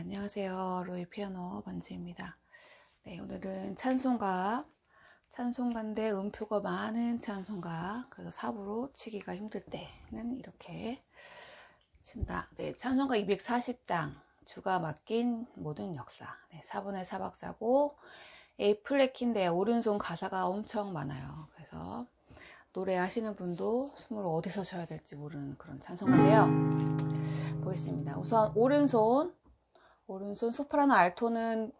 안녕하세요. 로이 피아노 반주입니다. 네, 오늘은 찬송가, 찬송가인데 음표가 많은 찬송가, 그래서 삽으로 치기가 힘들 때는 이렇게 친다. 네, 찬송가 240장, 주가 맡긴 모든 역사. 네, 4분의 4박자고, A 플랫키인데 오른손 가사가 엄청 많아요. 그래서 노래하시는 분도 숨을 어디서 쉬어야 될지 모르는 그런 찬송가인데요. 보겠습니다. 우선 오른손, 오른손 소프라노 알토는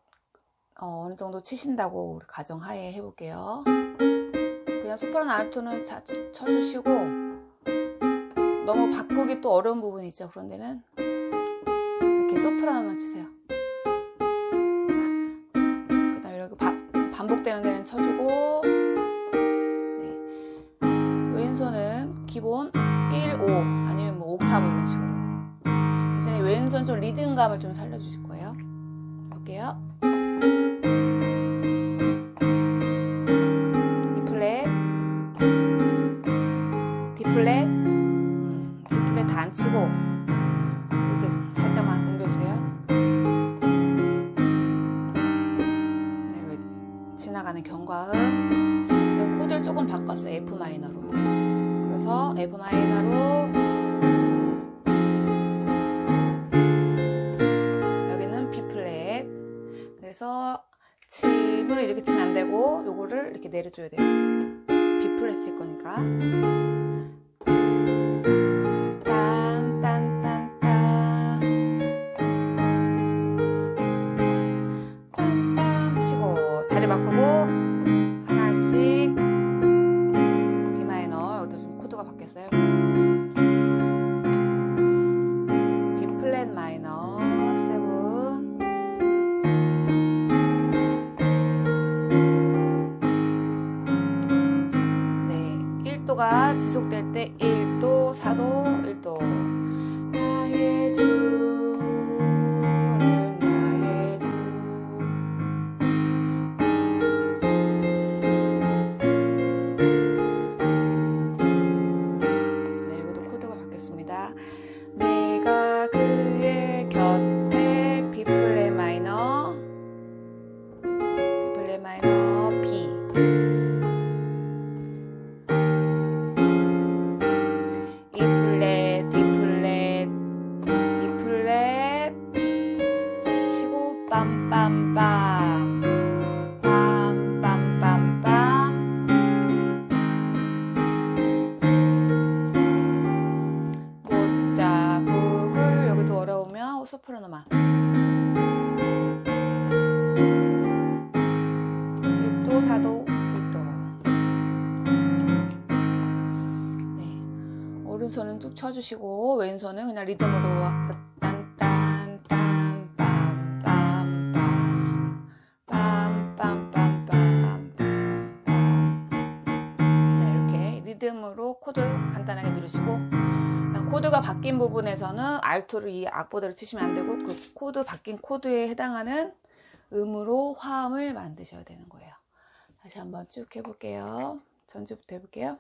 어, 느 정도 치신다고 우리 가정하에 해볼게요. 그냥 소프라노 알토는 자, 쳐주시고 너무 바꾸기 또 어려운 부분이 있죠. 그런 데는 이렇게 소프라노만 치세요. 그 다음에 이렇게 바, 반복되는 데는 쳐주고 리듬감을 좀 살려주실 거예요. 볼게요. D 플랫, D 플랫, 음, D 플랫 다 안 치고 이렇게 살짝만 옮겨주세요. 네, 지나가는 경과음. 여기 코드를 조금 바꿨어요. F 마이너로. 그래서 F 마이너로 침을 이렇게 치면 안 되고 요거를 이렇게 내려줘야 돼요. B 플랫 칠 거니까. 1도가 지속될 때 1도, 4도, 1도. 나의 주. 네, 코드가 바뀌었습니다. 내가 그의 오른손은 쭉 쳐주시고 왼손은 그냥 리듬으로 네 이렇게 리듬으로 코드 간단하게 누르시고 코드가 바뀐 부분에서는 알토를 이 악보대로 치시면 안 되고 그 코드 바뀐 코드에 해당하는 음으로 화음을 만드셔야 되는 거예요. 다시 한번 쭉 해볼게요. 전주부터 해볼게요.